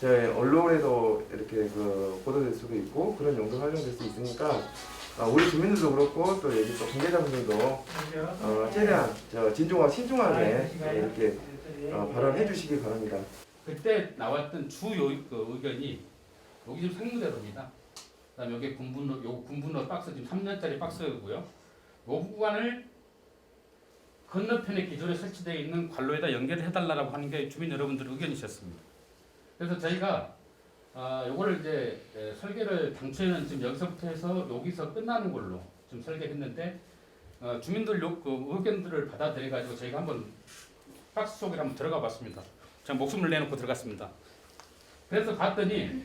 저희 언론에도 이렇게 그 보도될 수도 있고 그런 용도로 활용될 수 있으니까 아, 우리 주민들도 그렇고 또 여기 또 관계자분들도 어, 최대한 저 진중하고 신중하게 이렇게 어, 발언해 주시기 바랍니다. 그때 나왔던 주 요, 그 의견이 여기 지금 생무대로입니다. 그다음에 여기 군분로 요 군분로 박스 지금 3년짜리 박스고요. 요 구간을 건너편에 기존에 설치되어 있는 관로에다 연결을 해달라고 하는 게 주민 여러분들 의견이셨습니다. 그래서 저희가 아, 요거를 이제 에, 설계를 당초에는 지금 여기서부터 해서 여기서 끝나는 걸로 좀 설계했는데 어, 주민들 요, 그 의견들을 받아들여 가지고 저희가 한번 박스 속에 한번 들어가 봤습니다. 제가 목숨을 내놓고 들어갔습니다. 그래서 봤더니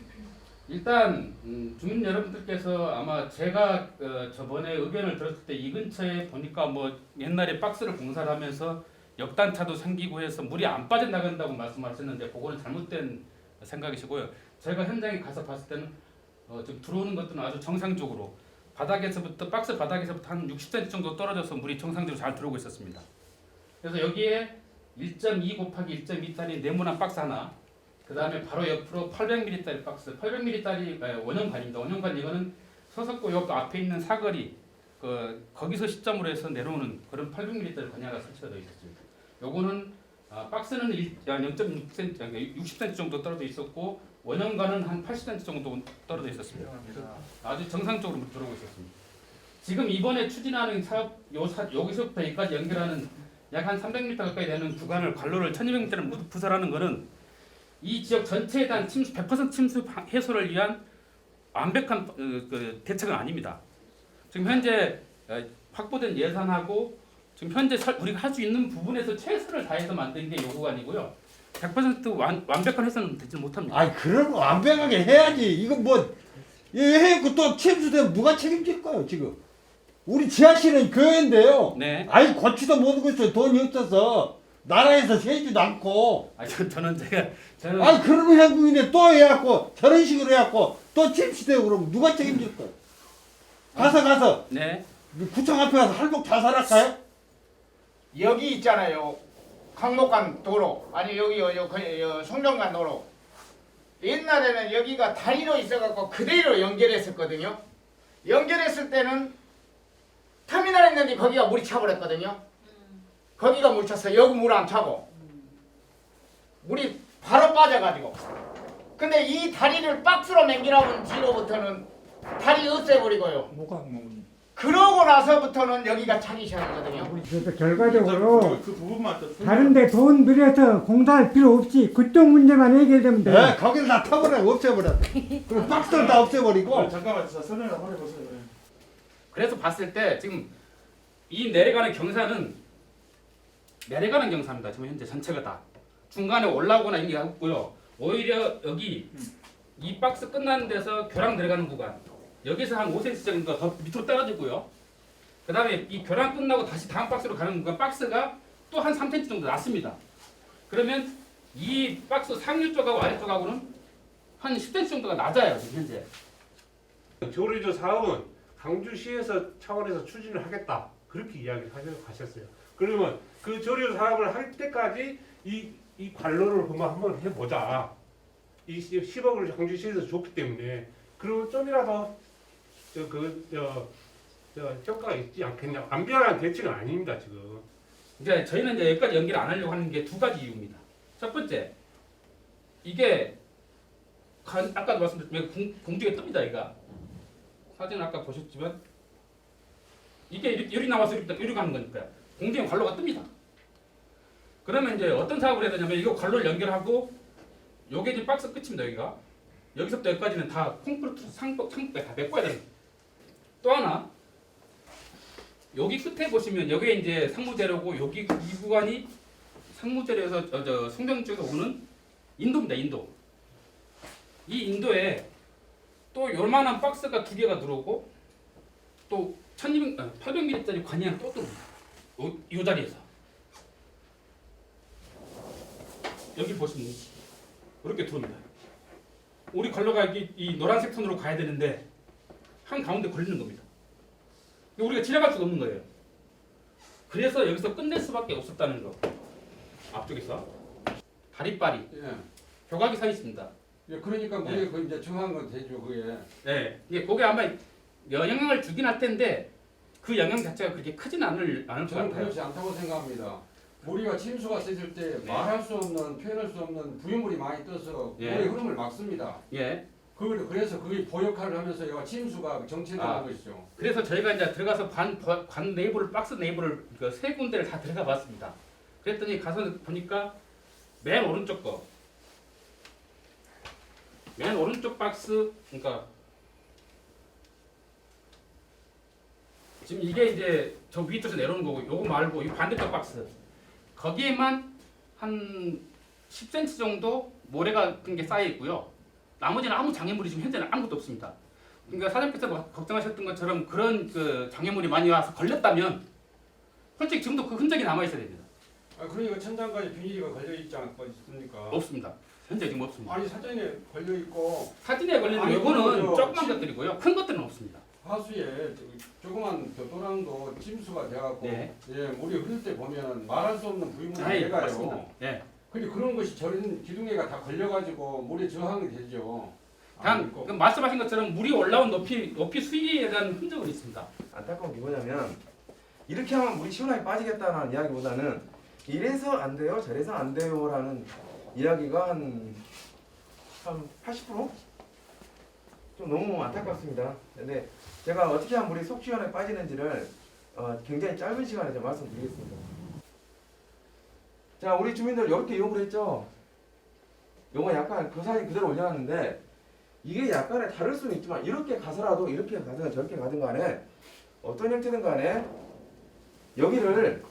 일단 음, 주민 여러분들께서 아마 제가 어, 저번에 의견을 들었을 때 이 근처에 보니까 뭐 옛날에 박스를 공사를 하면서 역단차도 생기고 해서 물이 안 빠져나간다고 말씀하셨는데 그거는 잘못된 생각이시고요. 제가 현장에 가서 봤을 때는 어, 지금 들어오는 것들은 아주 정상적으로 바닥에서부터 박스 바닥에서부터 한 60cm 정도 떨어져서 물이 정상적으로 잘 들어오고 있었습니다. 그래서 여기에 1.2 곱하기 1.2짜리 네모난 박스 하나 그 다음에 바로 옆으로 800ml짜리 박스 800ml짜리 원형관입니다. 원형관 이거는 서석고 옆 앞에 있는 사거리 그 거기서 시점으로 해서 내려오는 그런 800ml짜리 관야가 설치가 되어 있었습니다. 요거는 아, 박스는 0.6cm, 60cm 정도 떨어져 있었고 원형관은 한 80cm 정도 떨어져 있었습니다. 아주 정상적으로 들어오고 있었습니다. 지금 이번에 추진하는 사업 요 사, 여기서부터 여기까지 연결하는 약 한 300m 가까이 되는 구간을 관로를 1200m를 부설하는 것은 이 지역 전체에 대한 침수 100% 침수 해소를 위한 완벽한 어, 그 대책은 아닙니다. 지금 현재 어, 확보된 예산하고 지금 현재 설- 우리가 할 수 있는 부분에서 최선을 다해서 만든 게 요 구간이고요. 100% 완, 완벽한 해소는 되지 못합니다. 아니 그런 거 완벽하게 해야지. 이거 뭐 해고 또 침수되면 누가 책임질 거예요 지금? 우리 지하실은 교회인데요. 네. 아이 고치도 못하고 있어요. 돈이 없어서 나라에서 세지도 않고. 아, 저, 저는 제가 저는 아니 그런 행국인데 또 해갖고 저런 식으로 해갖고 또 침수되고 그러면 누가 책임질 거예요? 가서 가서 네. 구청 앞에 가서 할복 자살할까요? 여기 있잖아요. 강목간 도로 아니 여기 요, 요, 그, 요 송정간 도로 옛날에는 여기가 다리로 있어갖고 그대로 연결했었거든요. 연결했을 때는 터미널 있는데 거기가 물이 차버렸거든요. 거기가 물 찼어. 여기 물 안 차고 물이 바로 빠져가지고. 근데 이 다리를 박스로 맹기라면 뒤로부터는 다리 없애버리고요. 뭐가 뭐 그러고 나서부터는 여기가 차기 시작하거든요. 그래서 결과적으로 그 부분만 또 다른데 돈 들여서 공사할 필요 없이 그쪽 문제만 해결되면 돼. 네, 거기를 다 타버려 없애버려. 그리고 박스를 다 없애버리고. 어, 잠깐만 저 설명 한번 해보세요. 예. 그래서 봤을 때 지금 이 내려가는 경사는 내려가는 경사입니다. 지금 현재 전체가 다 중간에 올라오거나 이런 게 없고요. 오히려 여기 이 박스 끝나는 데서 교량 내려가는 구간 여기서 한 5cm 정도 더 밑으로 떨어지고요. 그 다음에 이 교량 끝나고 다시 다음 박스로 가는 구간 박스가 또 한 3cm 정도 낮습니다. 그러면 이 박스 상류 쪽하고 아래쪽하고는 한 10cm 정도가 낮아요. 지금 현재. 조리조 사업은 강주시에서 차원에서 추진을 하겠다 그렇게 이야기를 하셨어요. 그러면 그 조리조 사업을 할 때까지 이, 이 관로를 한번 해보자. 이 10억을 강주시에서 줬기 때문에 그리고 좀이라도 저 그 저 저 효과가 있지 않겠냐. 안비환한 대책은 아닙니다 지금. 이제 저희는 이제 여기까지 연결 안 하려고 하는 게 두 가지 이유입니다. 첫 번째, 이게 간- 아까도 말씀드렸지만 공, 공중에 뜹니다. 이가 사진 아까 보셨지만 이게 이렇게 열이 나와서 이렇게 이렇게 가는 거니까요. 공중에 관로가 뜹니다. 그러면 이제 어떤 사업을 해야 되냐면 이거 관로를 연결하고 요게 이제 박스 끝입니다. 여기가 여기서부터 여기까지는 다 콘크리트 상복 상복에 다 메꿔야 됩니다. 또 하나 여기 끝에 보시면 여기에 이제 상무재료고 여기 이 구간이 상무재료에서 저, 저 송정 쪽에서 오는 인도입니다. 인도. 이 인도에 또 요만한 박스가 두 개가 들어오고 또 1200, 아, 800ml짜리 관이 하나 또 들어옵니다. 요, 요 자리에서. 여기 보시면 이렇게 들어옵니다. 우리 이, 이 노란색 선으로 가야 되는데 한 가운데 걸리는 겁니다. 우리가 지나갈 수가 없는 거예요. 그래서 여기서 끝낼 수밖에 없었다는 거. 앞쪽에서 다리빨이 예. 벽각이 서 있습니다. 예, 그러니까 물에 그 이제 정한 건 되죠 그게. 네. 이게 그게 아마 영향을 주긴 할 텐데 그 영향 자체가 그렇게 크진 않을 않을 것 저는 같아요. 그렇지 않다고 생각합니다. 우리가 침수가 세질 때 네. 말할 수 없는 표현할 수 없는 부유물이 많이 떠서 예. 물의 흐름을 막습니다. 예. 그 그래서 그게 보역할을 하면서 얘가 침수가 정체되는 아. 것이죠. 그래서 저희가 이제 들어가서 관, 관 내부를 박스 내부를 그세 군데를 다 들어가 봤습니다. 그랬더니 가서 보니까 맨 오른쪽 거, 맨 오른쪽 박스, 그러니까 지금 이게 이제 저 위쪽에서 내려오는 거고, 요거 말고 이 반대쪽 박스 거기에만 한 10cm 정도 모래가 같은 게 쌓여 있고요. 나머지는 아무 장애물이 지금 현재는 아무것도 없습니다. 그러니까 사장님께서 뭐 걱정하셨던 것처럼 그런 그 장애물이 많이 와서 걸렸다면 솔직히 지금도 그 흔적이 남아 있어야 됩니다. 아, 그러니까 천장까지 비닐이 걸려 있지 않습니까? 없습니다. 현재 지금 없습니다. 아니 사전에 걸려 있고 사진에 걸리는 아니, 요거는 그거요. 조그만 것들이고요. 큰 것들은 없습니다. 하수에 저- 조그만 벼토랑도 침수가 돼갖고 네. 예 물이 흐를 때 보면 말할 수 없는 부유물이 아이, 맞습니다. 내가요. 예. 근데 그런 것이 저런 기둥에가 다 걸려가지고 물에 저항이 되죠. 단. 그 말씀하신 것처럼 물이 올라온 높이 높이 수위에 대한 흔적은 있습니다. 안타까운 게 뭐냐면 이렇게 하면 물이 시원하게 빠지겠다는 이야기보다는 이래서 안 돼요, 저래서 안 돼요라는 이야기가 한, 한 80%? 좀 너무 안타깝습니다. 근데 제가 어떻게 하면 물이 속 시원하게 빠지는지를 어, 굉장히 짧은 시간에 좀 말씀드리겠습니다. 자, 우리 주민들 이렇게 요구를 했죠. 요거 약간 그 사진 그대로 올려놨는데 이게 약간의 다를 수는 있지만 이렇게 가서라도 이렇게 가든 저렇게 가든 간에 어떤 형태든 간에 여기를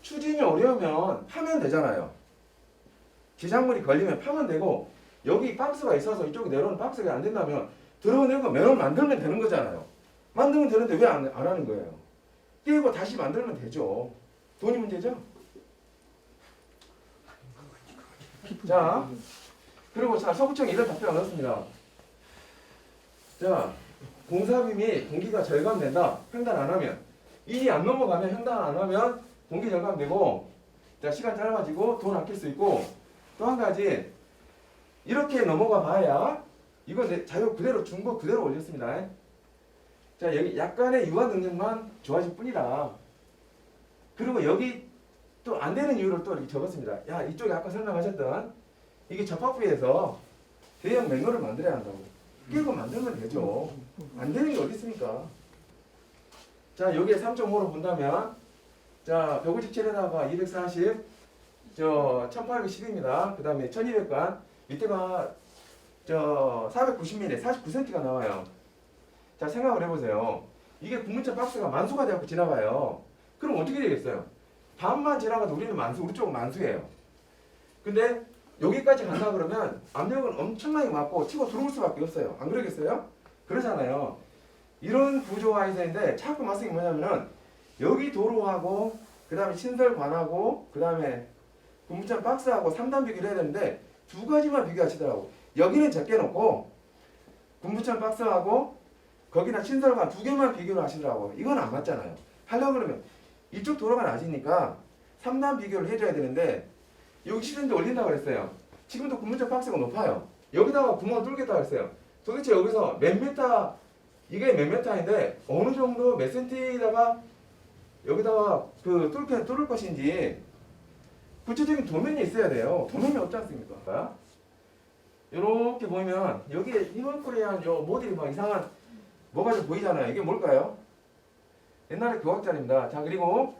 추진이 어려우면 파면 되잖아요. 지상물이 걸리면 파면 되고 여기 박스가 있어서 이쪽에 내려오는 박스가 안 된다면 들어오는 거 맨홀 만들면 되는 거잖아요. 만들면 되는데 왜안안 하는 거예요? 띄고 다시 만들면 되죠. 돈이 문제죠? 자, 그리고 자 서구청 이런 답변을 넣었습니다. 자, 공사비 및 공기가 절감된다. 횡단 안 하면 일이 안 넘어가면 횡단 안 하면 공기 절감되고 자 시간 짧아지고 돈 아낄 수 있고 또 한 가지 이렇게 넘어가 봐야 내 자료 그대로 준 거 그대로 올렸습니다. 자 여기 약간의 유한 능력만 좋아질 뿐이다. 그리고 여기 또 안 되는 이유를 또 이렇게 적었습니다. 야 이쪽에 아까 설명하셨던 이게 접합부에서 대형 맨홀을 만들어야 한다고. 끼고 만들면 되죠. 안 되는 게 어디 있습니까? 자 여기에 3.5로 본다면 자 157에다가 240, 저 1810입니다. 그 다음에 1200관 밑에가 저 490mm, 49cm가 나와요. 자 생각을 해보세요. 이게 국문차 박스가 만수가 되고 지나가요. 그럼 어떻게 되겠어요? 반만 지나가도 우리는 만수, 우리 쪽은 만수예요. 근데 여기까지 간다 그러면 압력은 엄청나게 맞고 치고 들어올 수밖에 없어요. 안 그러겠어요? 그러잖아요. 이런 구조화에서인데 자꾸 말씀이 뭐냐면은 여기 도로하고 그 다음에 신설관하고 그 다음에 군무천 박스하고 3단 비교를 해야 되는데 두 가지만 비교하시더라고. 여기는 적게 놓고 군무천 박스하고 거기나 신설관 두 개만 비교를 하시더라고. 이건 안 맞잖아요. 하려고 그러면 이쪽 도로가 낮으니까 3단 비교를 해줘야 되는데 여기 시즌도 올린다고 그랬어요. 지금도 군무천 박스가 높아요. 여기다가 구멍을 뚫겠다고 했어요. 도대체 여기서 몇 메타 이게 몇 메타인데 어느 정도 몇 센티다가 여기다가 그 뚫게 뚫을 것인지 구체적인 도면이 있어야 돼요. 도면이 없지 않습니까? 이렇게 보면 여기에 히먼코리안 요 모델이 막 이상한 뭐가 좀 보이잖아요. 이게 뭘까요? 옛날에 교학자입니다. 자 그리고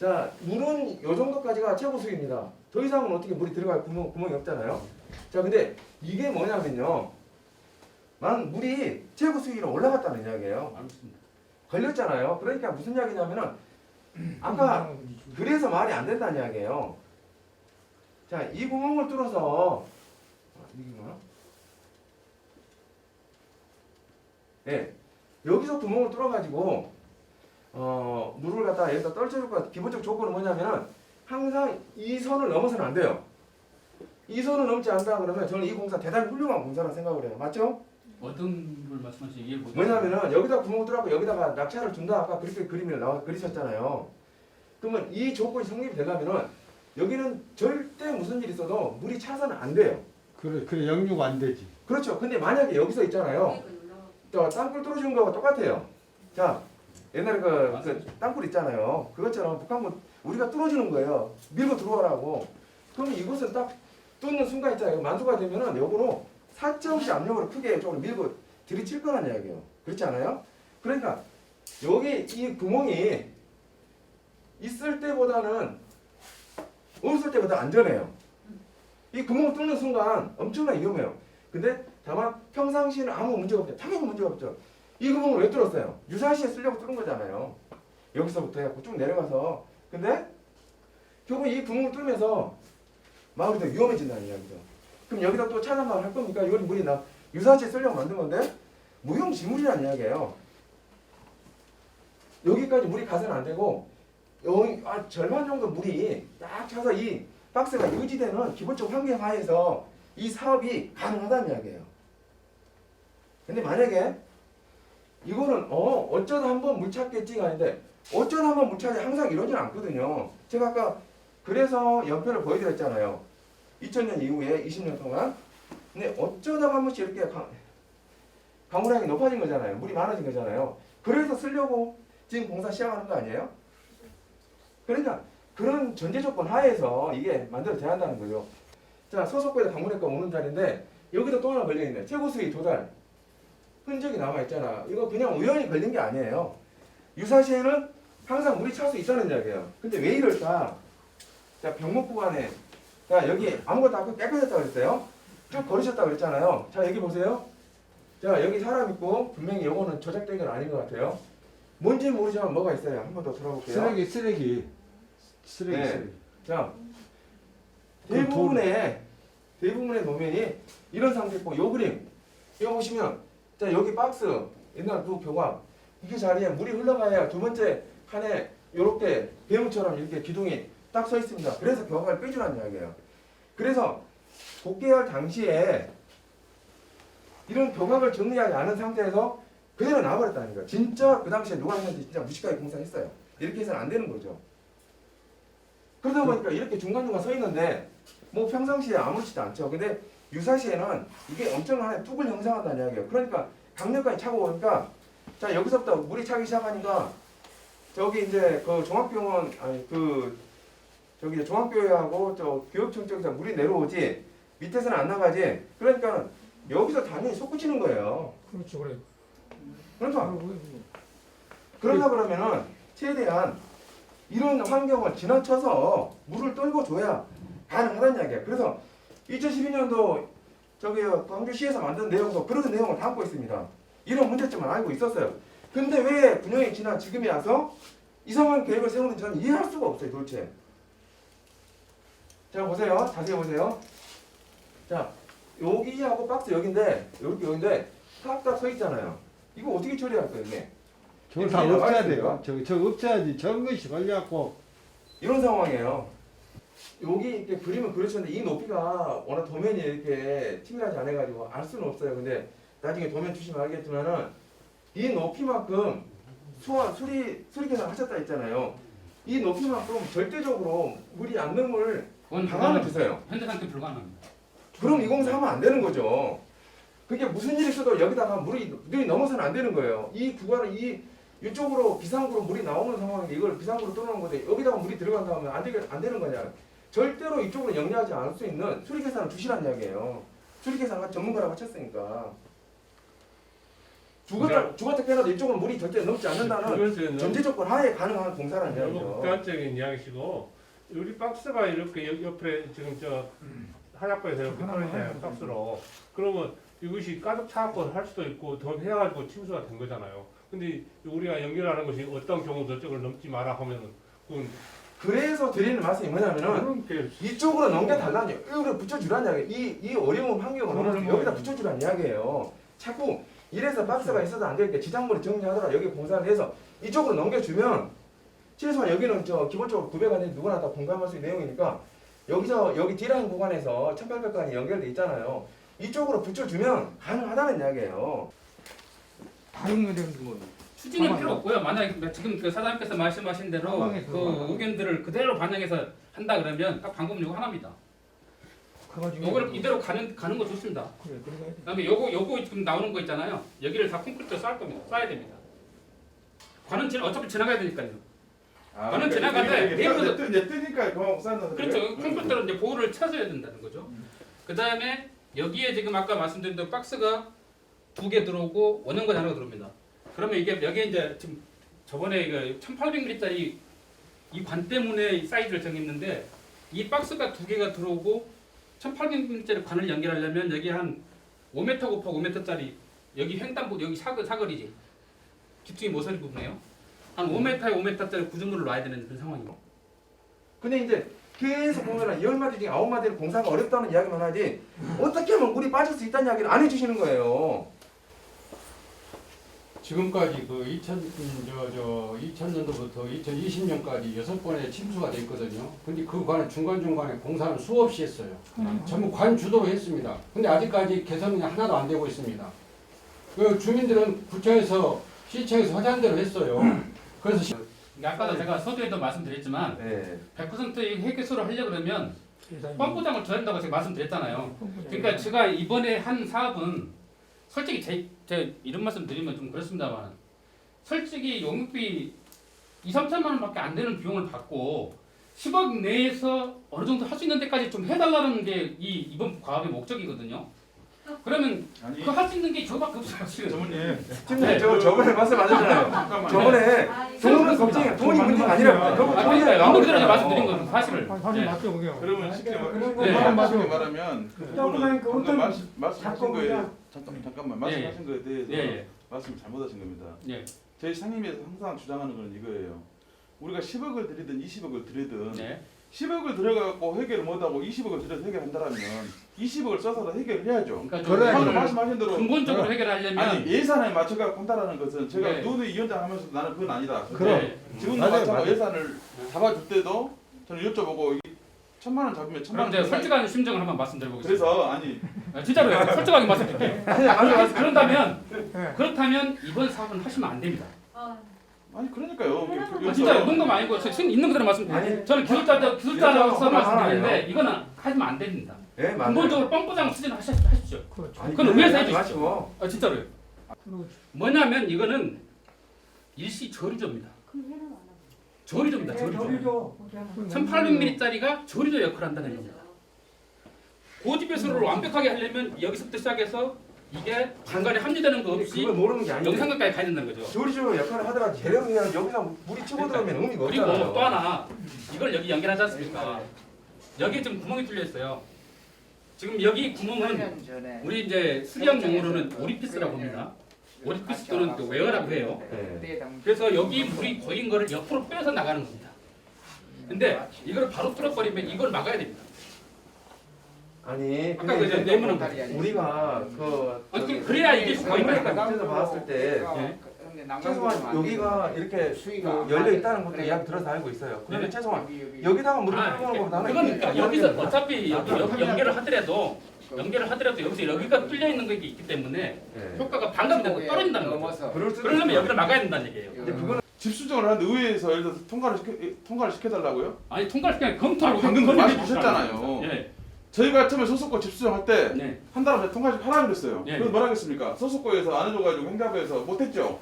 자 물은 요 정도까지가 최고 수위입니다. 더 이상은 어떻게 물이 들어갈 구멍, 구멍이 없잖아요. 자 근데 이게 뭐냐면요. 만 물이 최고 수위로 올라갔다는 이야기예요. 알겠습니다. 걸렸잖아요. 그러니까 무슨 이야기냐면은 아까 그래서 말이 안 된다는 이야기예요. 자, 이 구멍을 뚫어서 아, 이게 뭐야? 네, 여기서 구멍을 뚫어가지고 어, 물을 갖다 여기다 떨쳐줄 것 같아. 기본적 조건은 뭐냐면은 항상 이 선을 넘어서는 안 돼요. 이 선을 넘지 않다 그러면 저는 이 공사 대단히 훌륭한 공사라 생각을 해요. 맞죠? 어떤 걸 말씀하시는지 이해를 못 뭐냐면은 여기다 구멍 뚫어갖고 여기다가 낙차를 준다 아까 그렇게 그림을 나와 그리셨잖아요. 그러면 이 조건이 성립이 되려면은 여기는 절대 무슨 일이 있어도 물이 차서는 안 돼요. 그래 그래 영유가 안 되지. 그렇죠. 근데 만약에 여기서 있잖아요. 저 땅굴 뚫어주는 거하고 똑같아요. 자, 옛날에 그, 그 땅굴 있잖아요. 그것처럼 북한군 우리가 뚫어주는 거예요. 밀고 들어와라고. 그러면 이곳은 딱 뚫는 순간 있잖아요. 만수가 되면은 역으로 사정시 압력으로 크게 쪽으로 밀고 들이칠 거란 이야기예요. 그렇지 않아요? 그러니까 여기 이 구멍이 있을 때보다는 없을 때보다 안전해요. 이 구멍을 뚫는 순간 엄청나게 위험해요. 근데 다만 평상시에는 아무 문제가 없죠. 당연히 문제가 없죠. 이 구멍을 왜 뚫었어요? 유사시에 쓰려고 뚫은 거잖아요. 여기서부터 해갖고 쭉 내려가서. 근데 결국 이 구멍을 뚫면서 마을이 더 위험해진다는 이야기죠. 그럼 여기다 또 차단마을 할 겁니까? 이건 물이 나 유사시에 쓰려고 만든 건데 무용지물이라는 이야기예요. 여기까지 물이 가서는 안 되고 여기 아, 절반 정도 물이 딱 차서 이 박스가 유지되는 기본적 환경 하에서 이 사업이 가능하다는 이야기예요. 근데 만약에 이거는 어 어쩌다 한번 물 찾겠지가 아닌데 어쩌다 한번 물 찾이 항상 이러진 않거든요. 제가 아까 그래서 연표를 보여드렸잖아요. 2000년 이후에 20년 동안 근데 어쩌다 한 번씩 이렇게 강, 강우량이 높아진 거잖아요. 물이 많아진 거잖아요. 그래서 쓰려고 지금 공사 시작하는 거 아니에요? 그러니까 그런 전제 조건 하에서 이게 만들어져야 한다는 거죠. 자, 소속부에다 강물액과 오는 자리인데 여기도 또 하나 걸려 있네. 최고 수위 도달 흔적이 남아 있잖아. 이거 그냥 우연히 걸린 게 아니에요. 유사시에는 항상 물이 찰수 있다는 이야기예요. 근데 왜 이럴까? 자, 병목 구간에 자 여기 아무것도 아까 깨끗했다고 그랬어요. 쭉 걸으셨다고 그랬잖아요. 자 여기 보세요. 자 여기 사람 있고 분명히 요거는 조작된 건 아닌 것 같아요. 뭔지 모르지만 뭐가 있어요. 한 번 더 들어볼게요. 쓰레기 쓰레기 쓰레기 네. 쓰레기. 자, 대부분의 대부분의 노면이 이런 상태고 요 그림 이거 보시면 자 여기 박스 옛날 그 교각 이게 자리에 물이 흘러가야 두 번째 칸에 요렇게 배우처럼 이렇게 기둥이 딱 서 있습니다. 그래서 교각을 빼주라는 이야기예요. 그래서 복개할 당시에 이런 교각을 정리하지 않은 상태에서 그대로 거예요. 진짜 그 당시에 누가 했는지 진짜 무식하게 공사했어요. 이렇게 해서는 안 되는 거죠. 그러다 보니까 이렇게 중간중간 서 있는데 뭐 평상시에 아무렇지도 않죠. 근데 유사시에는 이게 엄청난 뚝을 형성한다는 이야기예요. 그러니까 강력하게 차고 오니까 자 여기서부터 물이 차기 시작하니까 저기 이제 그 종합병원 아니 그 저기 종합교회하고 저 교육청 쪽에서 물이 내려오지 밑에서는 안 나가지. 그러니까 여기서 당연히 솟구치는 거예요. 그렇죠 그래. 그러니까 그러다 그러면은 최대한 이런 환경을 지나쳐서 물을 떨고 줘야 가능하다는 이야기야. 그래서 2012년도 저기 광주시에서 만든 내용도 그런 내용을 담고 있습니다. 이런 문제점을 알고 있었어요. 근데 왜 9년이 지나 지금이 와서 이상한 계획을 세우는지 저는 이해할 수가 없어요, 도대체. 자, 보세요. 자세히 보세요. 자, 여기하고 박스 여기인데, 이렇게 여기인데, 딱딱 서 있잖아요. 이거 어떻게 처리할 거예요, 이게? 저거 다 없애야? 돼요. 저거 저거 없애야지. 저런 것이 걸려갖고 이런 상황이에요. 여기 이렇게 그림을 그려쳤는데 이 높이가 워낙 도면이 이렇게 치밀하지 않아가지고 알 수는 없어요. 근데 나중에 도면 주시면 알겠지만은 이 높이만큼 수화 수리 수리 계산 하셨다 했잖아요. 이 높이만큼 절대적으로 물이 안 넘을 그건 방안을 불가능- 주세요. 현재 상태 불가능합니다. 그럼 이 공사 하면 안 되는 거죠. 그게 무슨 일이 있어도 여기다가 물이 물이 넘어서는 안 되는 거예요. 이 구간은 이 이쪽으로 비상구로 물이 나오는 상황인데 이걸 비상구로 뚫는 건데 여기다가 물이 들어간다 하면 안 되게 안 되는 거냐. 절대로 이쪽으로 영리하지 않을 수 있는 수리 계산을 주시란 이야기예요. 수리 계산과 전문가랑 맞췄으니까. 죽었다 죽었다 깨어나도 이쪽으로 물이 절대 넘지 않는다는 전제 조건 하에 가능한 공사라는 이야기죠. 극단적인 이야기시고 우리 박스가 이렇게 옆- 옆에 지금 저 한약과에서 이렇게 떨어지잖아요 박스로 그러면 이것이 가득 차갖고 할 수도 있고 더 해가지고 침수가 된 거잖아요 근데 우리가 연결하는 것이 어떤 경우도 저걸 넘지 마라 하면은 그건 그래서 드리는 말씀이 뭐냐면은 그렇게 이쪽으로 넘겨달라는. 여기로 붙여주라는 이야기. 이, 이 어려운 환경을 그러는 여기다 거예요. 붙여주라는 이야기예요. 자꾸 이래서 박스가 있어도 안 되니까 지상물을 정리하더라. 여기 공사를 해서 이쪽으로 넘겨주면 최소한 여기는 저 기본적으로 900가 되는 누구나 다 공감할 수 있는 내용이니까 여기서 여기 D라인 구간에서 1800간이 연결돼 있잖아요. 이쪽으로 붙여주면 가능하다는 이야기예요. 다른 거는 뭐 추진은 상황이- 필요 없고요. 만약 지금 그 사장님께서 말씀하신 대로 상황에서 그 의견들을 그대로 반영해서 한다 그러면 딱 방법 요구 하나입니다. 가가지고 요거를 이대로 가는 가는 거 좋습니다. 그래 그래 그다음에 요거 요거 지금 나오는 거 있잖아요. 여기를 다 콘크리트로 쌓을 겁니다. 쌓아야 됩니다. 관은 지 어차피 지나가야 되니까요. 아, 저는 그러니까 지나가는데 내부도- 이제 뜨- 이제 뜨니까 그만 쌓는 그렇죠. 콘크리트로 이제 보호를 찾아야 된다는 거죠. 그다음에 여기에 지금 아까 말씀드린 대로 박스가 두 개 들어오고 원형과 하나가 들어옵니다. 그러면 이게 여기에 이제 지금 저번에 그 1,800ml짜리 이 관 때문에 이 사이즈를 정했는데 이 박스가 두 개가 들어오고 1,800ml짜리 관을 연결하려면 여기 한 5m 곱하기 5m짜리 여기 횡단보 여기 사거, 사거리지 기둥이 모서리 부분에요. 한 5m에 5m짜리 구조물을 놔야 되는 그런 상황이고. 근데 이제 계속 보면 열 마디 중에 아홉 마디는 공사가 어렵다는 이야기만 하지 어떻게 하면 물이 빠질 수 있다는 이야기를 안 해주시는 거예요. 지금까지 그 2000, 저, 저, 2000년도부터 2020년까지 여섯 번의 침수가 됐거든요. 근데 그 관에 중간중간에 공사는 수없이 했어요. 전부 관 주도로 했습니다. 근데 아직까지 개선이 하나도 안 되고 있습니다. 그 주민들은 구청에서 시청에서 하자는 했어요. 그래서 시- 아까도 제가 서두에도 말씀드렸지만 네. 100% 해결소를 하려고 그러면. 펌프장을 줘야 된다고 제가 말씀드렸잖아요. 그러니까 제가 이번에 한 사업은 솔직히 제, 제 이런 말씀 드리면 좀 그렇습니다만 솔직히 용역비 2, 3천만 원밖에 안 되는 비용을 받고 10억 내에서 어느 정도 할 수 있는 데까지 좀 해달라는 게 이 이번 과업의 목적이거든요. 그러면 아니 그 할 수 있는 게 저밖에 없어요 지금. 전문님 지금 네. 저 저번에 말씀 하셨잖아요. 잠깐만 저번에 돈은 걱정이 돈이 문제가 아니라 결국 아, 돈이 그러니까. 말씀드린 건 사실을. 아, 사실 네. 맞죠 그게 그러면 쉽게 그런 네. 쉽게 말하면 그 조그만 부분은 그 방금 말씀 말씀하신 거에 잠깐 잠깐만 예, 예. 말씀하신 거에 대해서 예, 예. 말씀 잘못하신 겁니다. 예. 저희 상임위에서 항상 주장하는 건 이거예요. 우리가 10억을 들이든 20억을 들이든 네. 10억을 들어가고 해결을 못하고 20억을 들여서 해결한다라면 20억을 써서도 해결을 해야죠. 그러니까 그래. 방금 좀 말씀하신 대로 근본적으로 해결하려면 아니 예산에 맞춰가 한다라는 것은 제가 네. 노무위 위원장 하면서 나는 그건 아니다. 그럼. 네. 지금도 맞아요, 마찬가지로. 예산을 잡아줄 때도 저는 여쭤보고 이게 천만 원 잡으면 천만 그럼 원 이제 솔직한 심정을 한번 말씀드려보겠습니다. 그래서 아니 아, 진짜로요. 솔직하게 말씀드릴게요. 아니, 아니, 아니, 그런다면 네. 그렇다면 이번 사업은 하시면 안 됩니다. 아니 그러니까요. 아, 진짜 농담 아니고 저 지금 있는 그대로 말씀드려요. 아니, 저는 기술자 기술자로서 기술자가 말씀드리는데. 이거는 하시면 안 됩니다. 예, 맞아요. 근본적으로 뻥뻥장 수준을 하시- 하십시오. 그렇죠 아니, 그건 의회에서. 마시고. 아, 진짜로요. 그리고 뭐냐면 이거는 일시 저리조입니다. 저리조입니다. 네, 저리조. 저리죠. 1800ml짜리가 저리조 역할을 한다는 겁니다. 고집배수를 완벽하게 하려면 여기서부터 시작해서 이게 중간에 합류되는 거 없이 그걸 모르는 게 아니에요. 영상까지 가야 된다는 거죠. 조리조 역할을 하더라도 재력이 그냥 여기서 물이 치고 들어오면 의미가 그리고 없잖아요. 또 하나 이걸 여기 연결하지 않습니까? 여기 지금 구멍이 뚫려 있어요. 지금 여기 구멍은 우리 이제 수리형 용어로는 오리피스라고 합니다. 또는 또 웨어라고 해요. 네. 그래서 여기 물이 고인 거를 옆으로 빼서 나가는 겁니다. 근데 이걸 바로 뚫어버리면 이걸 막아야 됩니다. 아니 아까 근데 그 이제 네모난 우리가 그 저기 그- 그래야 이게 상가니까 거의 밑에서 봤을 때 예. 최소한 여기가 이렇게 그 열려 있다는 것도 이야기 들어서 알고 있어요. 그러면 최소한 여기다가 물을 아, 끌고 오는 것보다 나는 그건 이렇게 그러니까 여기서 어차피 여기, 연결을 하더라도 연결을 하더라도 여기서 여기가 뚫려 있는 게 있기 때문에 네. 효과가 반감되고 떨어진다는 거죠. 그럴 수도 그러려면 있어요. 여기를 막아야 된다는 얘기예요. 근데 그거는 집수정을 하는데 의회에서 예를 들어서 통과를 시켜 통과를 시켜달라고요? 아니 통과시키면 검토하고 방금 검토를 말씀 하셨잖아요. 예. 저희가 처음에 소속고 집수정 할 때 네. 한달 안에 통과식 하라 그랬어요. 예. 그래서 뭐라 그랬습니까? 소속고에서 안 해줘가지고 행자부에서 못했죠.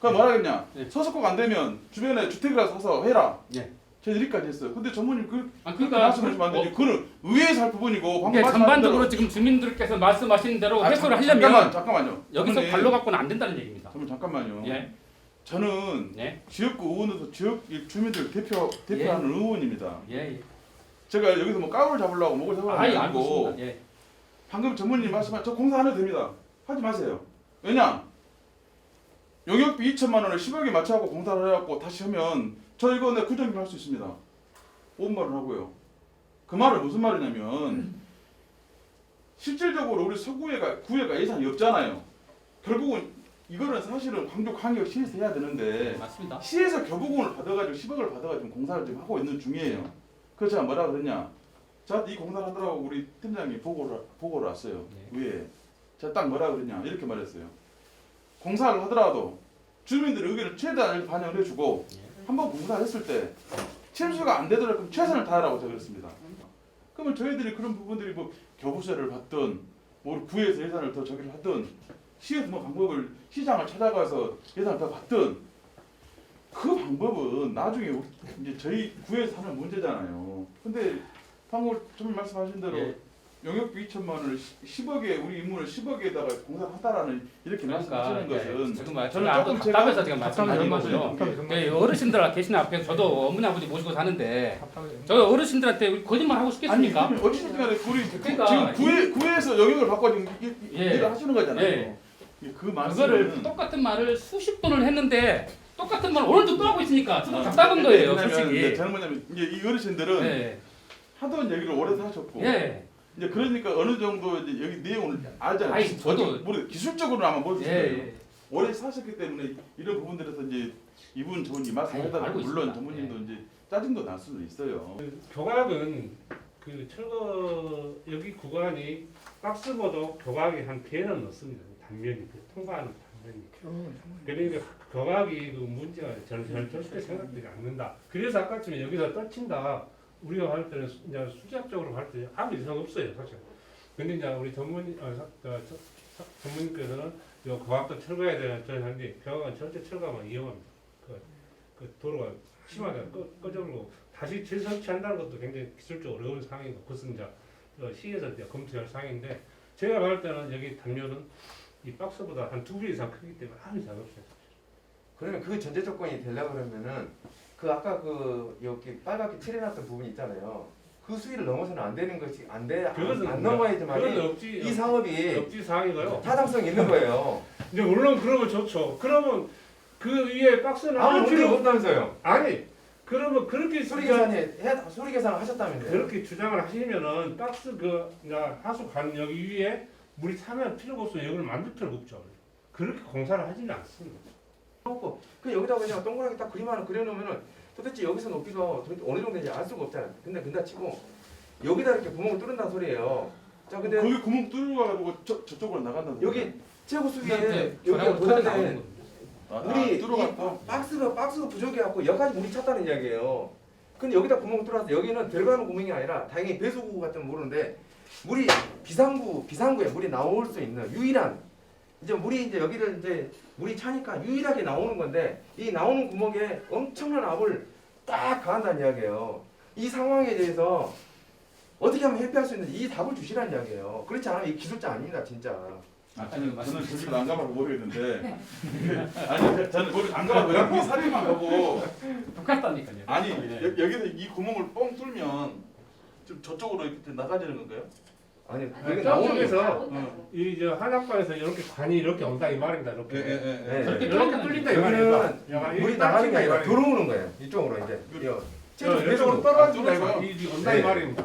그럼 뭐라 그랬냐? 예. 소속고가 안 되면 주변에 주택이라도 사서 해라. 예. 저희들 여기까지 했어요. 근데 전무님 그 아 그러니까 말씀하시면 안 되지. 어, 그거는 의회에서 할 부분이고 방금 전반적으로 지금 주민들께서 말씀하신 대로 아, 해소를 잠- 하려면 잠깐만 잠깐만요. 여기서 전무님, 발로 갖고는 안 된다는 얘기입니다. 전무 잠깐만요. 예. 저는 네. 지역구 의원으로서 지역 주민들 대표 대표하는 의원입니다. 예. 예. 제가 여기서 뭐 까불 잡으려고 목을 잡으려고 아예 아니고. 예. 방금 전무님 말씀한 저 공사 안 해도 됩니다. 하지 마세요. 왜냐? 용역비 2천만 원을 10억에 맞춰갖고 공사를 해갖고 다시 하면 저 이거 내 구정비 할 수 있습니다. 5분 말을 하고요. 그 말은 무슨 말이냐면 실질적으로 우리 서구회가 구회가 예산이 없잖아요. 결국은 이거는 사실은 광주 광역 시에서 해야 되는데 맞습니다. 시에서 교부금을 받아가지고 10억을 받아가지고 공사를 지금 하고 있는 중이에요. 그래서 제가 뭐라 그랬냐? 저한테 이 공사를 하더라고 우리 팀장이 보고를 보고를 왔어요. 네. 위에 제가 딱 뭐라 그랬냐 이렇게 말했어요. 공사를 하더라도 주민들의 의견을 최대한 반영을 해주고 예. 한번 공사를 했을 때 침수가 안 되더라도 최선을 다하라고 제가 그랬습니다. 그러면 저희들이 그런 부분들이 뭐 교부세를 받든 뭐 구에서 예산을 더 저기를 하든 시에서 뭐 방법을 시장을 찾아가서 예산을 더 받든 그 방법은 나중에 이제 저희 구에서 하는 문제잖아요. 근데 방금 좀 말씀하신 대로 예. 용역비 2천만 원을 10억에 우리 인문을 10억에다가 공사한다라는 이렇게 그러니까 말씀하시는 것은 지금 말 저는 저는 조금 답답해서 답답해서 말씀드린 거고요. 네, 어르신들 계시는 앞에 저도 어머니 아버지 모시고 사는데 저 어르신들한테 거짓말 하고 싶겠습니까? 아니 어쨌든 간에 우리 구- 그러니까 지금 구에, 구에서 영역을 받고 지금 이- 이- 예. 일을 하시는 거잖아요. 예. 예, 그 그거를 똑같은 말을 수십 번을 했는데 똑같은 말 오늘도 또 하고 있으니까 저도 답답한 거예요, 왜냐면 솔직히. 저는 뭐냐면 이제 이 어르신들은 예, 하던 얘기를 오래 하셨고 예, 이제 그러니까 어느 정도 이제 여기 내용을 알잖아요. 아이, 저도- 어디- 모르 기술적으로 아마 모르실 거예요. 예. 오래 사셨기 때문에 이런 부분들에서 이제 이분 저분 이 말씀하다가 알고 물론 있습니다. 전무님도 예. 이제 짜증도 날 수도 있어요. 교각은 그 철거 여기 구간이 박스보다 교각이 한 배는 넣습니다. 단면이 그 통과하는 단면이. 그러니까 교각이 그 문제가 저는 저는 절대 생각되지 않는다. 그래서 아까쯤에 여기서 떨친다. 우리가 할 때는 수- 이제 수작적으로 할 때 아무 이상 없어요 사실. 근데 이제 우리 전문 어, 사- 어, 저- 사- 전문님께서는 이 교각도 철거해야 되는 저는 하는데 교각은 절대 철거하면 위험합니다. 그, 그 도로가 심하게 꺼, 꺼져버리고 다시 재설치한다는 것도 굉장히 기술적으로 어려운 상황이고 그것은 이제 어, 시에서 이제 검토할 상황인데 제가 봤을 때는 여기 단면은 이 박스보다 한 두 배 이상 크기 때문에 아무 이상 없어요. 그러면 그 전제 조건이 되려고 그러면은 그 아까 그 여기 빨갛게 칠해놨던 부분 있잖아요. 그 수위를 넘어서는 안 되는 것이 안돼 안, 그것은 안 넘어야지만 그건 이 사업이 억지 사항이고요. 타당성 있는 거예요. 이제 물론 그러면 좋죠. 그러면 그 위에 박스는 아무 필요 없다면서요. 아니 그러면 그렇게 소리 주장- 계산이 해 소리 계산을 하셨다면서요. 그렇게 주장을 하시면은 박스 그 하수 관 여기 위에 물이 차면 필요가 없으면 여기를 만들 필요가 없죠. 그렇게 공사를 하지는 않습니다. 없고 그 여기다 그냥 동그랗게 딱 그림 하나 그려놓으면은 도대체 여기서 높이가 도대체 어느 정도 되는지 알 수가 없잖아요. 근데 근다 치고 여기다 이렇게 구멍을 뚫는다는 소리예요. 자 근데 거기 구멍 뚫어가지고 저 저쪽으로 나간다는 여기 최고 수위에 여기가 겁니다. 아, 물이 아, 뚫어갖고 이 박스가 박스가 부족해갖고 여기까지 물이 찼다는 이야기예요. 근데 여기다 구멍 뚫어서 여기는 들어가는 구멍이 아니라 다행히 배수구 같은 모르는데 물이 비상구 비상구에 물이 나올 수 있는 유일한 이제 물이 이제 여기를 이제 물이 차니까 유일하게 나오는 건데 이 나오는 구멍에 엄청난 압을 딱 가한다는 이야기예요. 이 상황에 대해서 어떻게 하면 회피할 수 있는지 이 답을 주시라는 이야기예요. 그렇지 않으면 이 기술자 아닙니다, 진짜. 아, 저는 저는 저기를 안 가봐서 모르겠는데 아니 저는 모르 안 가봐서 여기 사례만 보고 똑같다니까요. 아니 네. 여, 여기서 이 구멍을 뻥 뚫면 좀 저쪽으로 이렇게 나가지는 건가요? 아니, 아니, 여기 저쪽에서 이저 한약관에서 이렇게 관이 이렇게 온다 이 말입니다. 이렇게. 네. 저렇게 이렇게 뚫린다 이 말입니다. 여기는 물이 나가는 게 아니라 들어오는 거예요. 이쪽으로 이제. 이거 저제 이쪽으로 로 떨어진다 아, 이거. 이- 이 온다 이 네. 말입니다.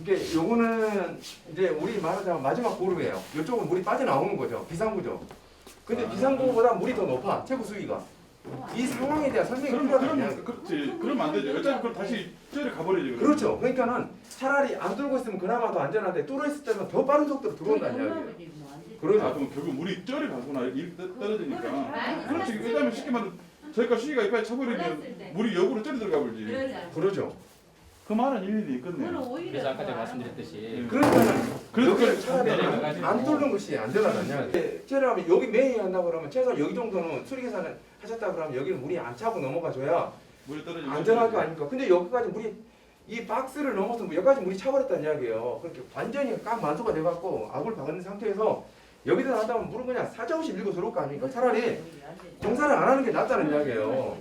이게 요거는 이제 우리 말하자면 마지막 고르예요. 이쪽은 물이 빠져나오는 거죠. 비상구죠. 근데 아. 비상구보다 물이 더 높아. 최고 수위가. 이 상황에 대한 설명이 그럼 필요하거든요. 그럼 그렇지 그러면 안 되죠. 어차피 그럼 다시 저리 가버리죠. 그럼. 그렇죠. 그러니까는 차라리 안 뚫고 있으면 그나마 더 안전한데 뚫어 있을 때는 더 빠른 속도로 들어온다는 이야기예요. 아 그러죠. 그럼 결국 물이 쩔이 가구나 이렇게 떠- 떨어지니까 많이 그렇지 왜냐면 쉽게 말하면 저희가 수위가 이빨 차버리면 물이 역으로 쩔이 들어가 버리지 그러죠. 그 말은 일리는 있겠네요 그래서 아까 제가 말씀드렸듯이 그러니까는 그래도 여기를 그- 차라리 내려가가지고. 안 뚫는 것이 안전하다는 이야기예요. 제가 여기 매일 한다고 그러면 최소 여기 정도는 수리 계산을 하셨다 그러면 여기는 물이 안 차고 넘어가 줘야 물이 떨어지면 안전할 거 아닙니까? 근데 여기까지 물이 이 박스를 넘어서 여기까지 물이 차버렸다는 이야기예요. 그렇게 완전히 꽉 만수가 돼갖고 압을 박은 상태에서 여기다 한다면 물은 그냥 사정없이 밀고 들어올 거 아닙니까? 차라리 공사를 안 하는 게 낫다는 이야기예요.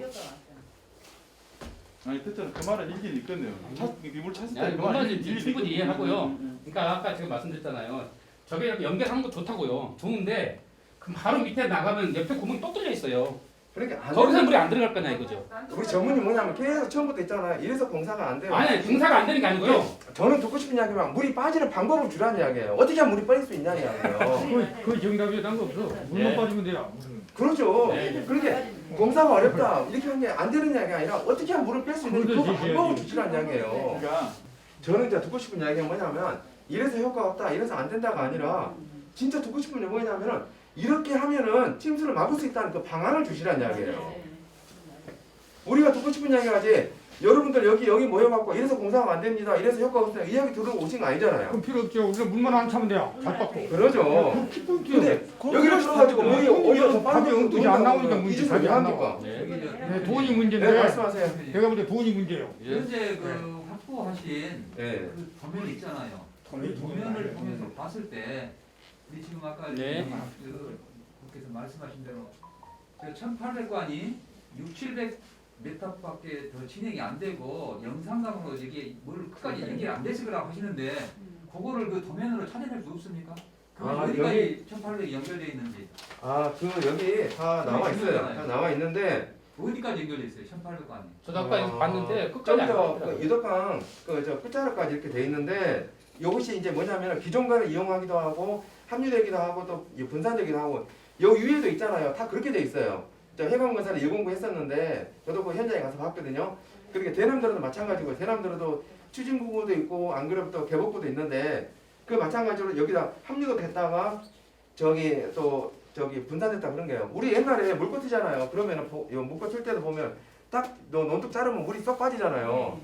아니 됐잖아 그 말은 일리는 있겠네요 차, 이물 찼을 아니, 때그 뭔 말은 말인지 일리는 충분히 있겠네요. 이해하고요. 음, 음. 그러니까 아까 제가 말씀드렸잖아요. 저게 이렇게 연결하는 거 좋다고요. 좋은데 그 바로 밑에 나가면 옆에 구멍이 또 뚫려 있어요. 그러니까 안 거기서 물이 안 들어갈 거냐 이거죠. 우리 전문이 뭐냐면 계속 처음부터 있잖아요. 이래서 공사가 안 돼요. 아니 공사가 안 되는 게 아니고요. 저는 듣고 싶은 이야기만 물이 빠지는 방법을 주라는 이야기예요. 어떻게 하면 물이 빠질 수 있냐는 이야기예요. 그, 그 정답이 딴거 없어. 물만 네. 빠지면 돼요. 무슨. 그렇죠. 네. 그렇게 공사가 어렵다 이렇게 한 게 안 되는 이야기가 아니라 어떻게 하면 물을 뺄 수 있는지 그 그걸 방법을. 주시라는 이야기예요. 그러니까 저는 이제 듣고 싶은 이야기가 뭐냐면 이래서 효과가 없다 이래서 안 된다가 아니라 진짜 듣고 싶은 게 뭐냐면은 이렇게 하면은 침수를 막을 수 있다는 그 방안을 주시라는 이야기예요. 우리가 듣고 싶은 이야기가 지 여러분들 여기 여기 모여갖고 이래서 공사가 안 됩니다. 이래서 효과가 없습니다. 이야기 들으러 오신 거 아니잖아요. 그럼 필요 없죠. 우리는 물만 안 차면 돼요. 잘 받고. 그러죠. 근데 여기를 들어가지고 뭐이 어디서 더 답이 엉뚱이 안 나오니까 문제, 답이 안 합니까? 네, 돈이 네 문제인데 말씀하세요. 내가 볼 때 돈이 문제예요. 현재 그 확보하신 네. 그 도면 있잖아요. 그 도면을 보면서 봤을 때 우리 지금 아까 네. 그 국께서 말씀하신 대로 그 1800관이 6, 700 메타밖에 더 진행이 안 되고 영상감으로 이게 뭘 끝까지 연결 안 됐을 거라고 하시는데 그거를 그 도면으로 찾아낼 수 없습니까? 그 아, 어디까지 1800이 연결되어 있는지 아 그 여기 다 나와 있어요. 다 나와 있는데 어디까지 연결되어 있어요? 1800관이 저도 아까 이거 봤는데 끝까지 안저 나오더라고요. 그 유덕강 그저 끝자락까지 이렇게 돼 있는데 이것이 이제 뭐냐면 기존가를 이용하기도 하고 합류되기도 하고 또이 분산되기도 하고 요 위에도 있잖아요. 다 그렇게 돼 있어요. 저 해관건설에 109 했었는데 저도 그 현장에 가서 봤거든요. 그렇게 대남도로도 마찬가지고 대남도로도 추진구도 있고 안 그러면 또 개복구도 있는데 그 마찬가지로 여기다 합류도 됐다가 저기 또 저기 분산됐다 그런 거예요. 우리 옛날에 물꽃이잖아요. 그러면은 보- 요 물꽃 칠 때도 보면 딱 너 논둑 자르면 물이 쏙 빠지잖아요.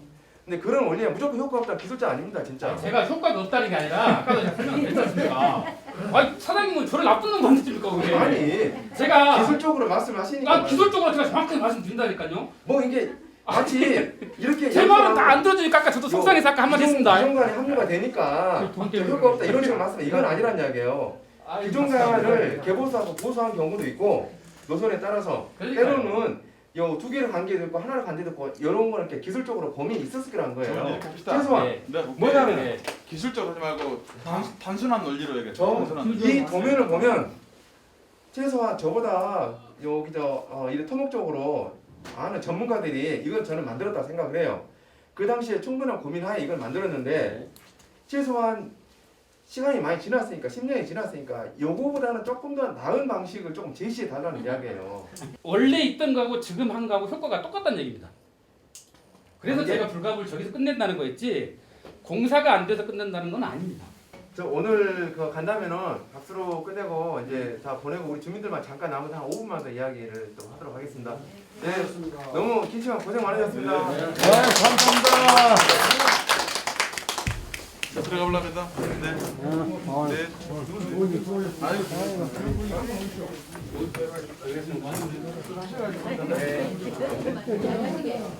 근데 그런 원리에 무조건 효과 없다 기술자 아닙니다 진짜. 제가 효과가 없다는 게 아니라 아까도 제가 설명을 드렸습니다. 아니 사장님은 저를 나쁜 놈 만드십니까 그게? 아니 제가 기술적으로 말씀하시니까 아, 기술적으로 제가 정확하게 말씀드린다니까요. 뭐 이게 마치 이렇게 제 말은 다 안 들어주니까 아까 저도 속상해서 아까 한마디 했습니다. 기존간에 합류가 되니까 돈 때문에 효과 없다 이런 식으로 말씀 이건 아니란 이야기예요. 기존간을 개보수하고 보수한 경우도 있고 노선에 따라서 그러니까요. 때로는 요두 개를 관계도 있고 하나를 관계도 있고 이런 거는 이렇게 기술적으로 범위 있었을 거란 거예요. 이렇게 봅시다. 최소한 네. 네. 뭐냐면 네. 기술적으로 하지 말고 단, 단순한 논리로 얘기해. 저 단순한 논리. 이 도면을 보면 최소한 저보다 여기 저 어, 이런 토목적으로 아는 전문가들이 이걸 저는 만들었다 생각을 해요. 그 당시에 충분한 고민하에 이걸 만들었는데 최소한 시간이 많이 지났으니까 10년이 지났으니까 요거보다는 조금 더 나은 방식을 조금 제시해 달라는 이야기예요. 원래 있던 거하고 지금 한 거하고 효과가 똑같다는 얘기입니다. 그래서 이게- 제가 불가불 저기서 끝낸다는 거였지 공사가 안 돼서 끝낸다는 건 아닙니다. 저 오늘 그 간다면은 박수로 끝내고 이제 다 보내고 우리 주민들만 잠깐 남은 한 5분만 더 이야기를 또 하도록 하겠습니다. 네, 너무 긴 시간 고생 많으셨습니다. 감사합니다. 자, 들어가 볼랍니다. 네. 네. 아유,